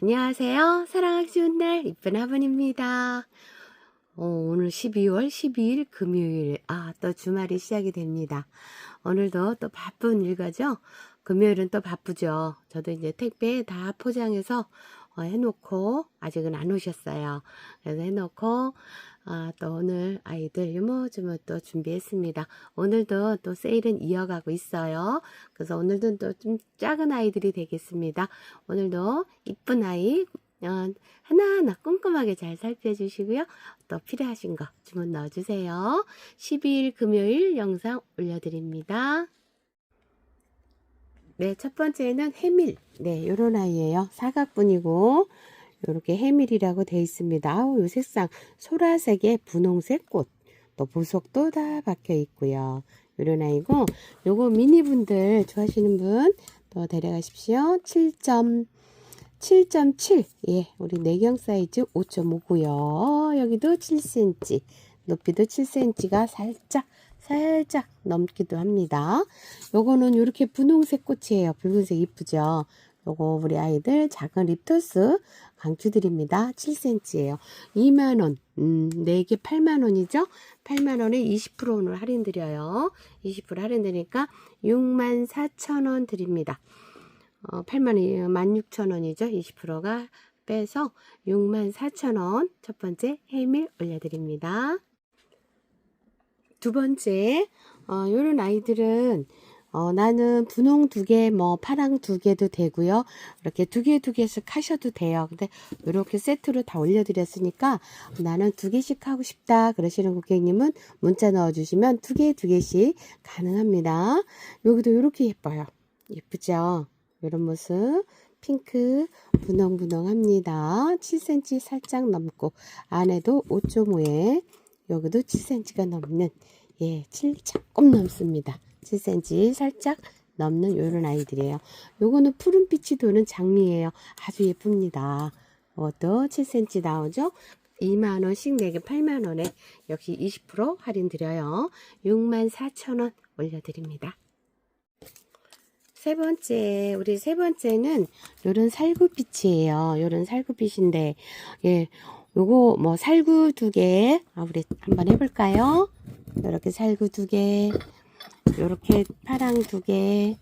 안녕하세요. 사랑하기 좋은 날 이쁜 화분입니다. 어, 오늘 12월 12일 금요일, 아, 또 주말이 시작이 됩니다. 오늘도 또 바쁜 일과죠? 금요일은 또 바쁘죠. 저도 이제 택배 다 포장해서 어, 해놓고, 아직은 안 오셨어요. 그래서 해놓고, 아, 또 오늘 아이들 유모주모 또 준비했습니다. 오늘도 또 세일은 이어가고 있어요. 그래서 오늘도 또 좀 작은 아이들이 되겠습니다. 오늘도 이쁜 아이 어, 하나하나 꼼꼼하게 잘 살펴주시고요. 또 필요하신 거 주문 넣어주세요. 12일 금요일 영상 올려드립니다. 네, 첫 번째는 해밀. 네, 요런 아이예요. 사각분이고 요렇게 해밀이라고 되어 있습니다. 아우, 요 색상 소라색의 분홍색 꽃. 또 보석도 다 박혀 있고요. 요런 아이고 요거 미니분들 좋아하시는 분 또 데려가십시오. 7점 7.7. 예, 우리 내경 사이즈 5.5고요. 여기도 7cm. 높이도 7cm가 살짝 살짝 넘기도 합니다. 요거는 이렇게 분홍색 꽃이에요. 붉은색 이쁘죠? 요거 우리 아이들 작은 립토스 강추드립니다. 7cm예요. 2만원, 음, 4개 8만원이죠? 8만원에 20% 오늘 할인 드려요. 20% 할인 드리니까 6만 4천원 드립니다. 어, 8만원, 16,000원이죠. 20%가 빼서 6만 4천원 첫 번째 해밀 올려드립니다. 두 번째, 어, 요런 아이들은 어, 나는 분홍 두 개, 뭐 파랑 두 개도 되고요. 이렇게 두 개 두 개씩 하셔도 돼요. 근데 이렇게 세트로 다 올려드렸으니까 나는 두 개씩 하고 싶다 그러시는 고객님은 문자 넣어주시면 두 개 두 개씩 가능합니다. 여기도 이렇게 예뻐요. 예쁘죠? 이런 모습. 핑크 분홍분홍합니다. 7cm 살짝 넘고 안에도 5.5에 여기도 7cm가 넘는 예, 7 조금 넘습니다. 7cm 살짝 넘는 요런 아이들이에요. 요거는 푸른빛이 도는 장미예요. 아주 예쁩니다. 이것도 7cm 나오죠? 2만원씩 4개 8만원에 역시 20% 할인 드려요. 6만 4천원 올려드립니다. 세 번째, 우리 세 번째는 요런 살구빛이에요. 요런 살구빛인데, 예, 요거 뭐 살구 두 개, 아, 우리 한번 해볼까요? 요렇게 살구 두 개, 요렇게 파랑 두 개,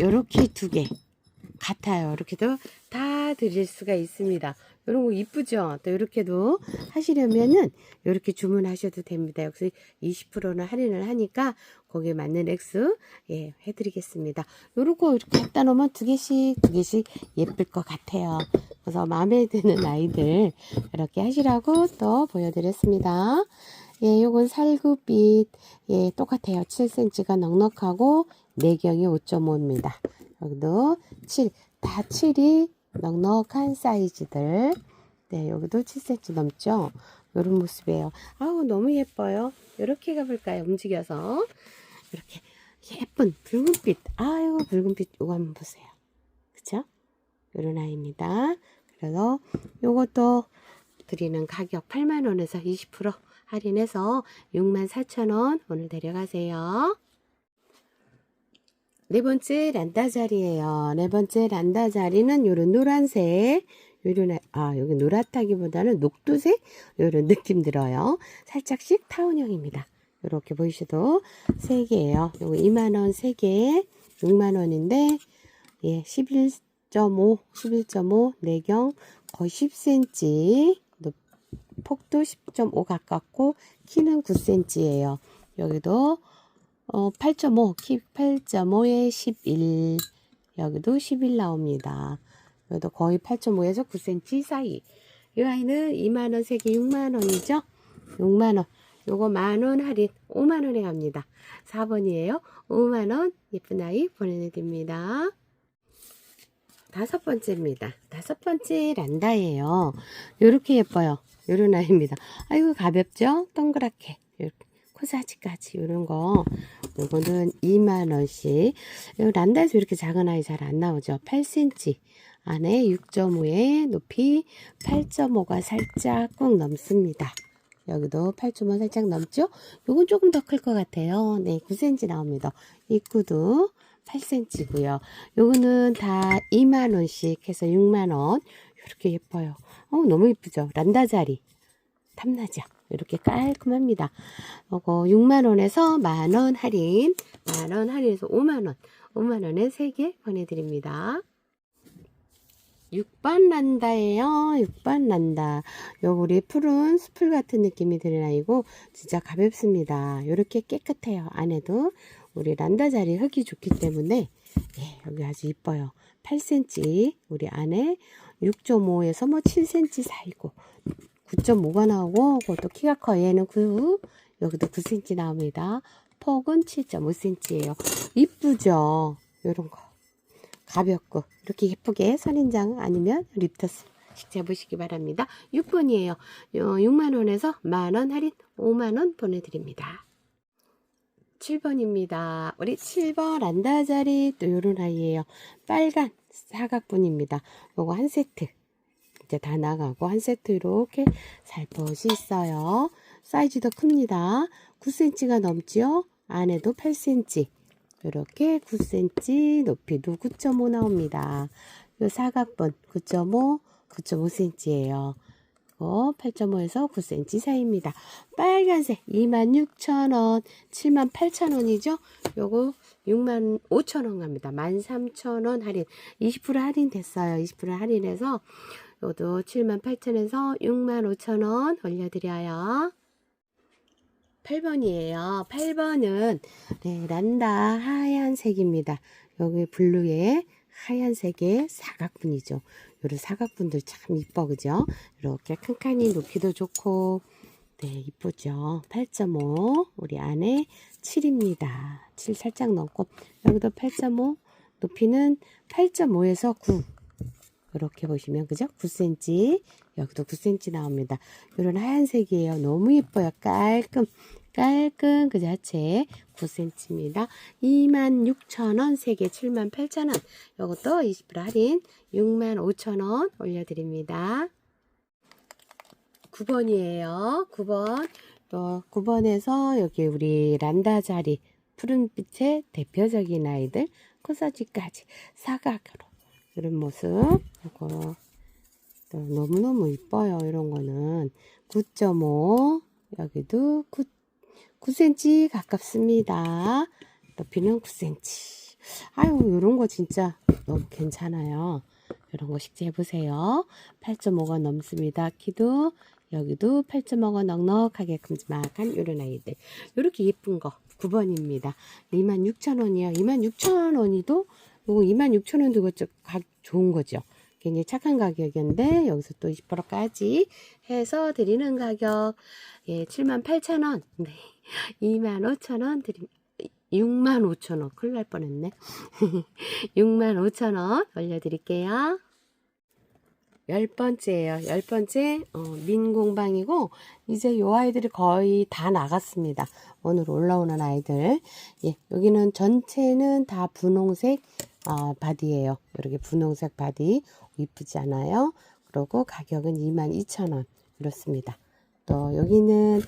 요렇게 두 개. 같아요. 이렇게도 다 드릴 수가 있습니다. 이런 거 이쁘죠? 또 이렇게도 하시려면은 이렇게 주문하셔도 됩니다. 여기서 20%는 할인을 하니까 거기에 맞는 액수 예 해드리겠습니다. 요런 거 이렇게 갖다 놓으면 두 개씩 두 개씩 예쁠 것 같아요. 그래서 마음에 드는 아이들 이렇게 하시라고 또 보여드렸습니다. 예, 요건 살구빛 예 똑같아요. 7cm가 넉넉하고 내경이 5.5입니다. 여기도 7, 다 7이 넉넉한 사이즈들. 네, 여기도 7cm 넘죠? 이런 모습이에요. 아우, 너무 예뻐요. 이렇게 가볼까요? 움직여서. 이렇게 예쁜 붉은빛. 아유, 붉은빛. 이거 한번 보세요. 그쵸? 이런 아이입니다. 그래서 요것도 드리는 가격 8만원에서 20% 할인해서 64,000원 오늘 데려가세요. 네 번째 란다 자리예요. 네 번째 란다 자리는 요런 노란색, 요런 아 여기 노랗다기보다는 녹두색 요런 느낌 들어요. 살짝씩 타원형입니다. 이렇게 보이셔도 세 개예요. 요거 2만 원세 개, 6만 원인데 예, 11.5, 11.5 내경 거의 10cm, 폭도 10.5 가깝고 키는 9cm예요. 여기도 어, 8.5, 키 8.5에 11. 여기도 11 나옵니다. 여기도 거의 8.5에서 9cm 사이. 이 아이는 2만원, 3개 6만원이죠? 6만원. 요거 만원 할인 5만원에 갑니다. 4번이에요. 5만원 예쁜 아이 보내드립니다. 다섯 번째입니다. 다섯 번째 란다예요. 요렇게 예뻐요. 요런 아이입니다. 아이고 가볍죠? 동그랗게. 이렇게. 코사지까지 이런 거 요거는 2만원씩 란다에서 이렇게 작은 아이 잘 안 나오죠 8cm 안에 6.5에 높이 8.5가 살짝 꾹 넘습니다 여기도 8.5 살짝 넘죠 요건 조금 더 클 것 같아요 네 9cm 나옵니다 입구도 8cm고요. 요거는 다 2만원씩 해서 6만원. 이렇게 예뻐요. 어, 너무 예쁘죠? 란다자리. 탐나죠? 이렇게 깔끔합니다. 요거 6만원에서 만원 할인. 만원 할인해서 5만원. 5만원에 3개 보내드립니다. 6번 란다예요. 6번 란다. 요 우리 푸른 수풀 같은 느낌이 드는 아이고 진짜 가볍습니다. 이렇게 깨끗해요. 안에도 우리 란다 자리 흙이 좋기 때문에 예, 여기 아주 이뻐요. 8cm 우리 안에 6.5에서 뭐 7cm 사이고 9.5가 나오고 그것도 키가 커 얘는 9 여기도 9cm 나옵니다. 폭은 7.5cm예요. 이쁘죠? 요런 거. 가볍고 이렇게 예쁘게 선인장 아니면 립터스 식재 보시기 바랍니다. 6번이에요. 6만원에서 만원 할인 5만원 보내드립니다. 7번입니다. 우리 7번 란다자리 또 요런 아이예요. 빨간 사각분입니다. 요거 한 세트 이제 다 나가고 한 세트 이렇게 살포시 있어요. 사이즈도 큽니다. 9cm가 넘지요. 안에도 8cm 이렇게 9cm 높이도 9.5 나옵니다. 요 사각분 9.5, 9.5cm예요. 이거 8.5에서 9cm 사이입니다. 빨간색 26,000원, 78,000원이죠? 요거 65,000원 갑니다. 13,000원 할인. 20% 할인 됐어요. 20% 할인해서 요도 78,000원에서 65,000원 올려드려요. 8번이에요. 8번은 네, 란다 하얀색입니다. 여기 블루에 하얀색의 사각분이죠. 요런 사각분들 참 이뻐 그죠? 이렇게 칸칸이 높이도 좋고 네 이쁘죠. 8.5 우리 안에 7입니다. 7 살짝 넘고 여기도 8.5 높이는 8.5에서 9 이렇게 보시면 그죠? 9cm 여기도 9cm 나옵니다. 이런 하얀색이에요. 너무 예뻐요. 깔끔 깔끔 그 자체 9cm입니다. 26,000원 3개 78,000원 이것도 20% 할인 65,000원 올려드립니다. 9번이에요. 9번 또 9번에서 여기 우리 란다 자리 푸른빛의 대표적인 아이들 코사지까지 사각으로 이런 모습 이거 또 너무너무 이뻐요 이런 거는 9.5 여기도 9, 9cm 가깝습니다. 높이는 9cm 아유 이런 거 진짜 너무 괜찮아요. 이런 거 식재 해 보세요. 8.5가 넘습니다. 키도 여기도 8.5가 넉넉하게 큼지막한 이런 아이들. 이렇게 예쁜 거 9번입니다. 26,000원이요. 26,000원이도 요거 26,000원도 이거 가 좋은 거죠. 굉장히 착한 가격인데 여기서 또 20%까지 해서 드리는 가격. 예, 78,000원. 네. 25,000원 드립니다. 65,000원. 큰일 날 뻔했네. 65,000원 올려드릴게요. 열 번째예요. 열 번째 어, 민공방이고 이제 요 아이들이 거의 다 나갔습니다. 오늘 올라오는 아이들. 예, 여기는 전체는 다 분홍색 어, 바디예요. 이렇게 분홍색 바디 이쁘지 않아요? 그리고 가격은 22,000원 이렇습니다. 또 여기는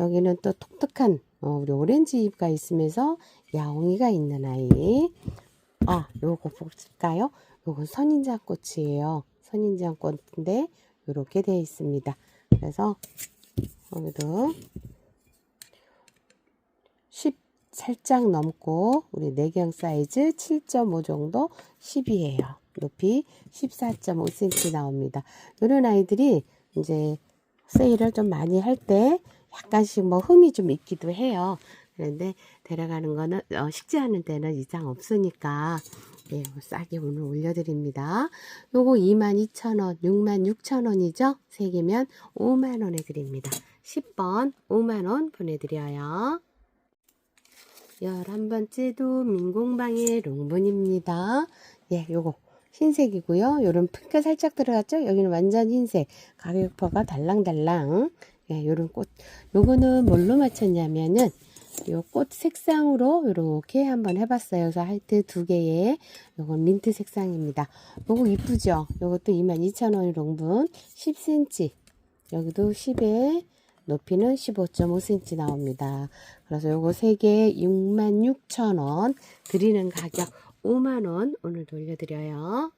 여기는 또 독특한 어, 우리 오렌지 잎가 있으면서 야옹이가 있는 아이. 아, 요거 볼까요? 요건 선인장꽃이에요. 선인장꽃인데 이렇게 되어 있습니다. 그래서 여기도 10 살짝 넘고 우리 내경 사이즈 7.5 정도 10이에요. 높이 14.5cm 나옵니다. 이런 아이들이 이제 세일을 좀 많이 할 때 약간씩 뭐 흠이 좀 있기도 해요. 그런데 데려가는 거는 어, 식재하는 데는 이상 없으니까 예, 싸게 오늘 올려드립니다. 요거 22,000원, 66,000원이죠? 3개면 5만원에 드립니다. 10번 5만원 보내드려요. 11번째도 민공방의 롱분입니다. 예, 요거 흰색이고요. 요런 핑크 살짝 들어갔죠? 여기는 완전 흰색. 가격표가 달랑달랑. 예, 요런 꽃. 요거는 뭘로 맞췄냐면은 요 꽃 색상으로 이렇게 한번 해봤어요. 그래서 하여튼 두 개의 요건 민트 색상입니다. 요거 이쁘죠? 요것도 22,000원 롱분 10cm. 여기도 10에 높이는 15.5cm 나옵니다. 그래서 요거 3개에 66,000원 드리는 가격 5만원 오늘 돌려드려요.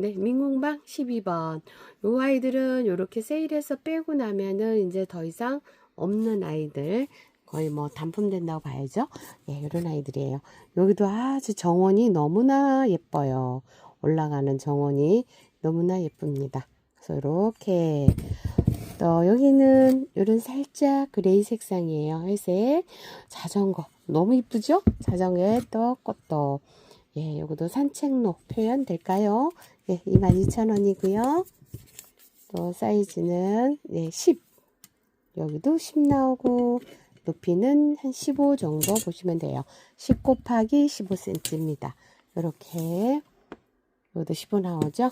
네, 민공방 12번. 요 아이들은 요렇게 세일해서 빼고 나면은 이제 더 이상 없는 아이들. 거의 뭐 단품된다고 봐야죠. 예, 요런 아이들이에요. 여기도 아주 정원이 너무나 예뻐요. 올라가는 정원이 너무나 예쁩니다. 그래서 이렇게 또 여기는 요런 살짝 그레이 색상이에요. 회색 자전거 너무 이쁘죠? 자전거에 또 꽃도 예, 요것도 산책로 표현 될까요? 예, 22,000원이고요. 또 사이즈는 예, 10 여기도 10 나오고 높이는 한 15 정도 보시면 돼요. 10 곱하기 15cm입니다. 이렇게 이것도 15 나오죠?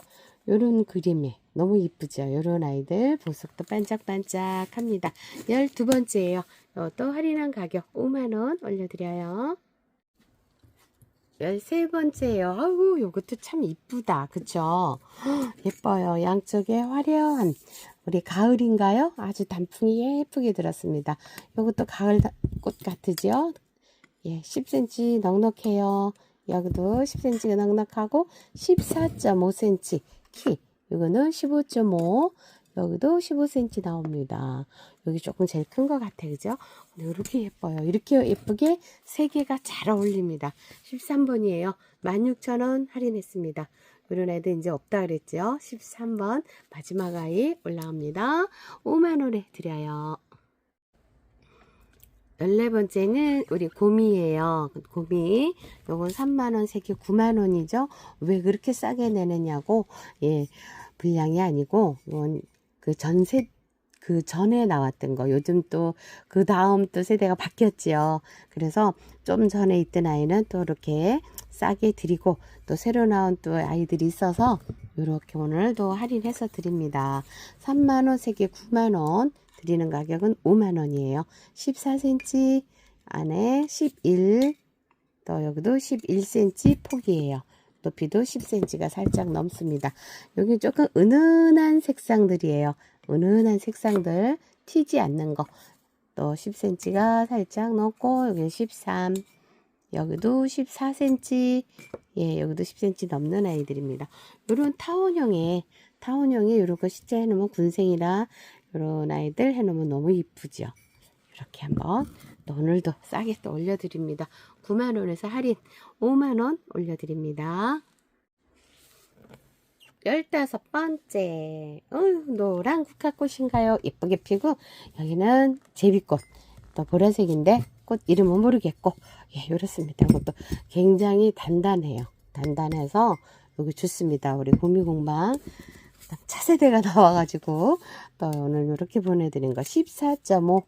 요런 그림에 너무 이쁘죠? 요런 아이들 보석도 반짝반짝합니다. 12번째예요. 이것도 할인한 가격 5만원 올려드려요. 13번째예요. 아우 요것도 참 이쁘다. 그쵸? 헉, 예뻐요. 양쪽에 화려한 우리 가을인가요? 아주 단풍이 예쁘게 들었습니다. 요것도 가을 다- 꽃 같으죠? 예, 10cm 넉넉해요. 여기도 10cm가 넉넉하고 14.5cm 키. 이거는 15.5. 여기도 15cm 나옵니다. 여기 조금 제일 큰 것 같아, 그죠? 이렇게 예뻐요. 이렇게 예쁘게 세 개가 잘 어울립니다. 13번이에요. 16,000원 할인했습니다. 이런 애들 이제 없다 그랬죠? 13번 마지막 아이 올라옵니다. 5만원에 드려요. 14번째는 우리 곰이에요. 곰이. 요건 3만원, 세개 9만원이죠. 왜 그렇게 싸게 내느냐고. 예, 분량이 아니고, 이건 그 전세, 그 전에 나왔던 거. 요즘 또 그 다음 또 세대가 바뀌었지요. 그래서 좀 전에 있던 아이는 또 이렇게 싸게 드리고, 또 새로 나온 또 아이들이 있어서, 요렇게 오늘도 할인해서 드립니다. 3만원, 세개 9만원. 드리는 가격은 5만 원이에요. 14cm 안에 11, 또 여기도 11cm 폭이에요. 높이도 10cm가 살짝 넘습니다. 여기 조금 은은한 색상들이에요. 은은한 색상들 튀지 않는 거. 또 10cm가 살짝 넘고 여기 13, 여기도 14cm, 예, 여기도 10cm 넘는 아이들입니다. 이런 타원형의 타원형에 이런 거 시자 해놓으면 군생이라 이런 아이들 해놓으면 너무 이쁘죠. 이렇게 한번 또 오늘도 싸게 또 올려드립니다. 9만원에서 할인 5만원 올려드립니다. 열다섯 번째, 어휴, 노란 국화꽃인가요? 예쁘게 피고, 여기는 제비꽃, 또 보라색인데, 꽃 이름은 모르겠고, 예, 이렇습니다. 이것도 굉장히 단단해요. 단단해서, 여기 좋습니다. 우리 고미공방. 차세대가 나와가지고, 또 오늘 이렇게 보내드린 거 14.5.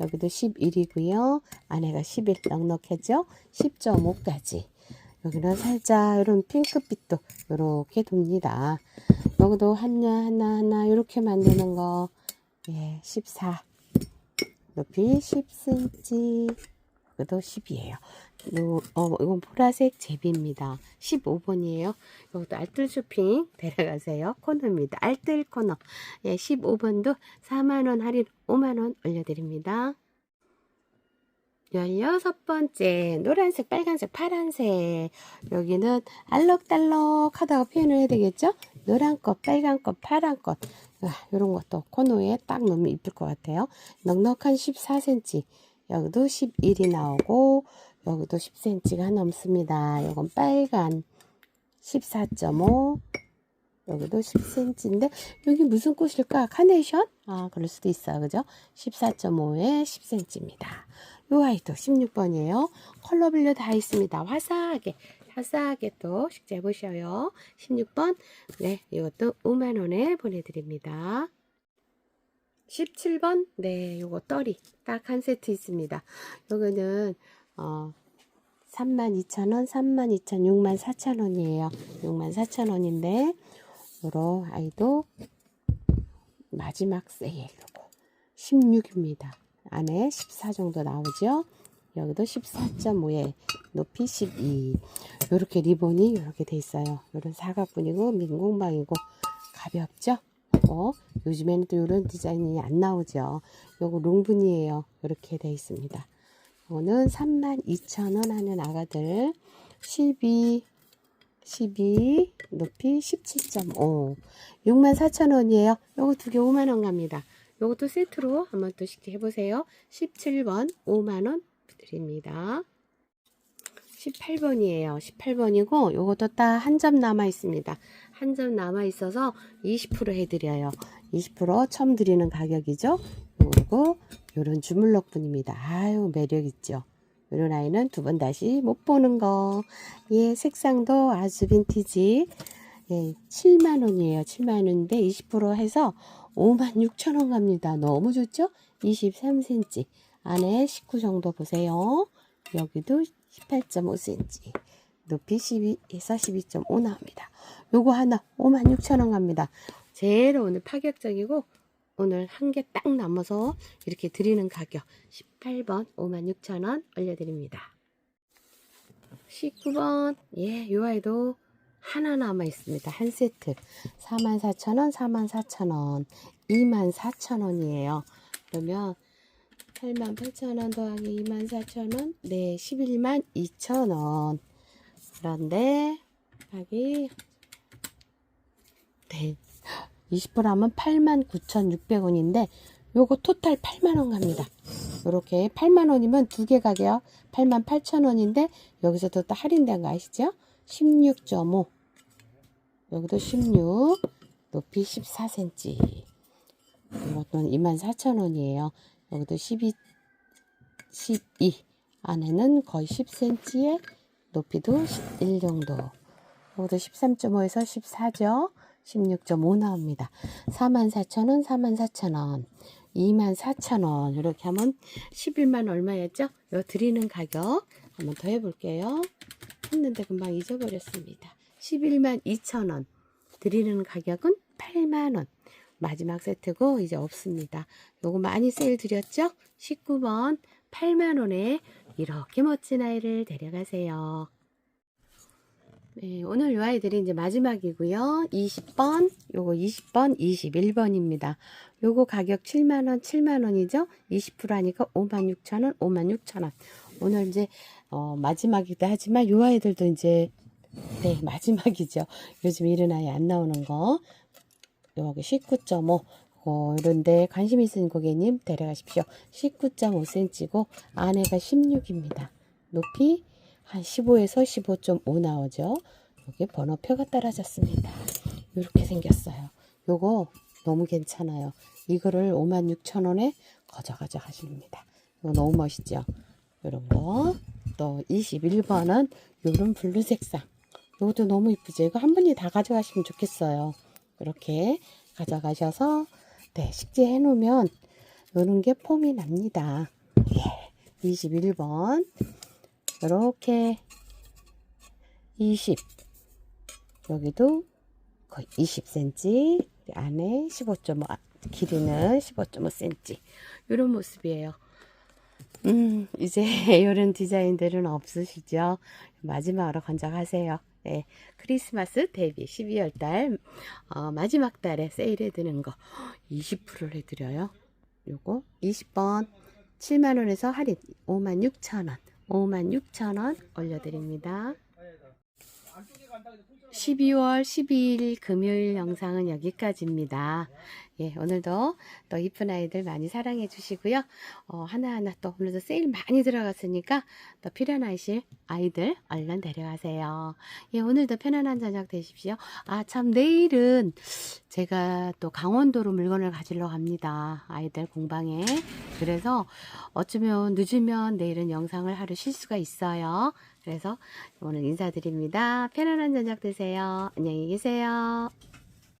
여기도 11이고요. 안에가 11 넉넉해죠? 10.5까지. 여기는 살짝 이런 핑크빛도 이렇게 돕니다. 여기도 하나 하나 하나 이렇게 만드는 거 예, 14 높이 10cm 여기도 10이에요. 요, 어, 이건 보라색 제비입니다. 15번이에요. 이것도 알뜰 쇼핑 데려가세요. 코너입니다. 알뜰 코너. 예, 15번도 4만원 할인 5만원 올려드립니다. 16번째 노란색 빨간색 파란색 여기는 알록달록 하다가 표현을 해야 되겠죠 노란 꽃 빨간 꽃 파란 꽃 이런 것도 코너에 딱 넣으면 이쁠 것 같아요 넉넉한 14cm 여기도 11이 나오고 여기도 10cm가 넘습니다 이건 빨간 14.5 여기도 10cm인데 여기 무슨 꽃일까 카네이션 아 그럴 수도 있어요 그죠 14.5에 10cm입니다 요 아이도 16번이에요. 컬러 빌려 다 있습니다. 화사하게, 화사하게 또 식재 보셔요. 16번, 네, 이것도 5만원에 보내드립니다. 17번, 네, 요거 떨이 딱 한 세트 있습니다. 요거는, 어, 32,000원, 32,000원, 64,000원이에요. 64,000원인데, 요런 아이도 마지막 세일 요거 16입니다. 안에 14 정도 나오죠. 여기도 14.5에 높이 12. 이렇게 리본이 이렇게 돼 있어요. 이런 사각분이고 민공방이고 가볍죠. 어, 요즘에는 또 이런 디자인이 안 나오죠. 요거 롱분이에요. 이렇게 돼 있습니다. 이거는 32,000원 하는 아가들 12 12 높이 17.5 64,000원이에요. 요거 두 개 5만 원 갑니다. 요것도 세트로 한번 또 해보세요. 17번 5만 원 드립니다. 18번이에요. 18번이고 요것도 딱 한 점 남아 있습니다. 한 점 남아 있어서 20% 해드려요. 20% 처음 드리는 가격이죠. 그리고 요런 주물럭 분입니다. 아유 매력 있죠. 요런 아이는 두 번 다시 못 보는 거. 예, 색상도 아주 빈티지. 예, 7만 원이에요. 7만 원인데 20% 해서 5만 6천 원 갑니다. 너무 좋죠? 23cm. 안에 19 정도 보세요. 여기도 18.5cm. 높이 12에서 12.5 나옵니다. 요거 하나 5만 6천 원 갑니다. 제일 오늘 파격적이고 오늘 한 개 딱 남아서 이렇게 드리는 가격 18번 5만 6천 원 올려드립니다. 19번 예, 요 아이도 하나 남아 있습니다. 한 세트 44,000원, 44,000원, 24,000원이에요. 그러면 88,000원 더하기 24,000원, 네, 11만 2,000원. 그런데 여기 네, 20% 하면 89,600원인데 요거 토탈 8만원 갑니다. 요렇게 8만원이면 두 개 가격 88,000원인데 여기서 또 할인된 거 아시죠? 16.5 여기도 16 높이 14cm 이것도 24,000원이에요. 여기도 12 12 안에는 거의 10cm에 높이도 11 정도 여기도 13.5에서 14죠. 16.5 나옵니다. 44,000원, 44,000원, 24,000원 이렇게 하면 11만 얼마였죠? 요 드리는 가격 한번 더 해볼게요. 했는데 금방 잊어버렸습니다. 11만 2천원 드리는 가격은 8만원 마지막 세트고 이제 없습니다. 요거 많이 세일 드렸죠? 19번 8만원에 이렇게 멋진 아이를 데려가세요. 네, 오늘 요 아이들이 이제 마지막이고요. 20번, 요거 20번, 21번입니다. 요거 가격 7만원, 7만원이죠? 20% 하니까 56,000원, 56,000원. 오늘 이제 어, 마지막이기도 하지만 요 아이들도 이제 네 마지막이죠. 요즘 이런 아이 안 나오는 거 여기 19.5 어, 이런데 관심 있으신 고객님 데려가십시오. 19.5cm고 안에가 16입니다. 높이 한 15에서 15.5 나오죠. 여기 번호표가 떨어졌습니다. 이렇게 생겼어요. 요거 너무 괜찮아요. 이거를 56,000원에 거저가져 하십니다. 이거 너무 멋있죠? 이런 거. 또 21번은 요런 블루 색상. 이것도 너무 이쁘죠? 이거 한 분이 다 가져가시면 좋겠어요. 이렇게 가져가셔서 네, 식재해 놓으면 요런 게 폼이 납니다. 예. 21번. 이렇게 20 여기도 거의 20cm 안에 15.5 길이는 15.5cm 이런 모습이에요. 음, 이제 이런 디자인들은 없으시죠? 마지막으로 건져가세요. 네, 크리스마스 대비 12월 달 어, 마지막 달에 세일해 드는 거 20%를 해드려요. 요거 20번 7만원에서 할인 56,000원 56,000원 올려드립니다. 12월 12일 금요일 영상은 여기까지입니다. 예, 오늘도 또 이쁜 아이들 많이 사랑해 주시고요. 어, 하나하나 또 오늘도 세일 많이 들어갔으니까 또 필요하실 아이들 얼른 데려가세요. 예, 오늘도 편안한 저녁 되십시오. 아, 참, 내일은 제가 또 강원도로 물건을 가지러 갑니다. 아이들 공방에. 그래서 어쩌면 늦으면 내일은 영상을 하루 쉴 수가 있어요. 그래서 오늘 인사드립니다. 편안한 저녁 되세요. 안녕히 계세요.